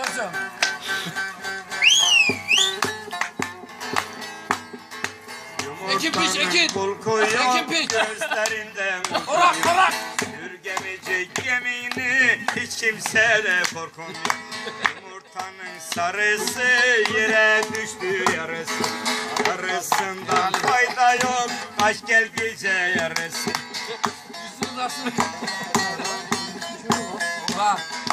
Nasıl? Ekin piç, ekin. Bul koyuyor Ekin piç. gözlerinden Orak orak. Sürgemeyecek hiç kimse de korkmuyor Yumurtanın sarısı yere düştü yarısı Yarısından fayda yok aç gel gece yarısı Yüzünü nasıl? Orak.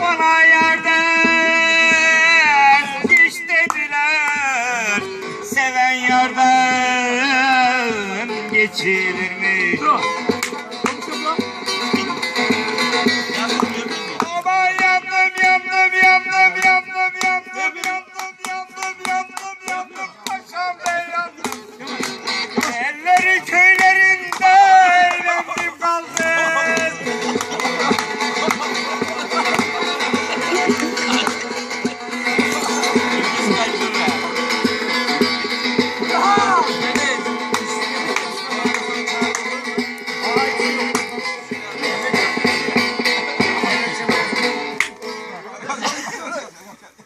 Bana yerden geç dediler Seven yerden geçilir mi?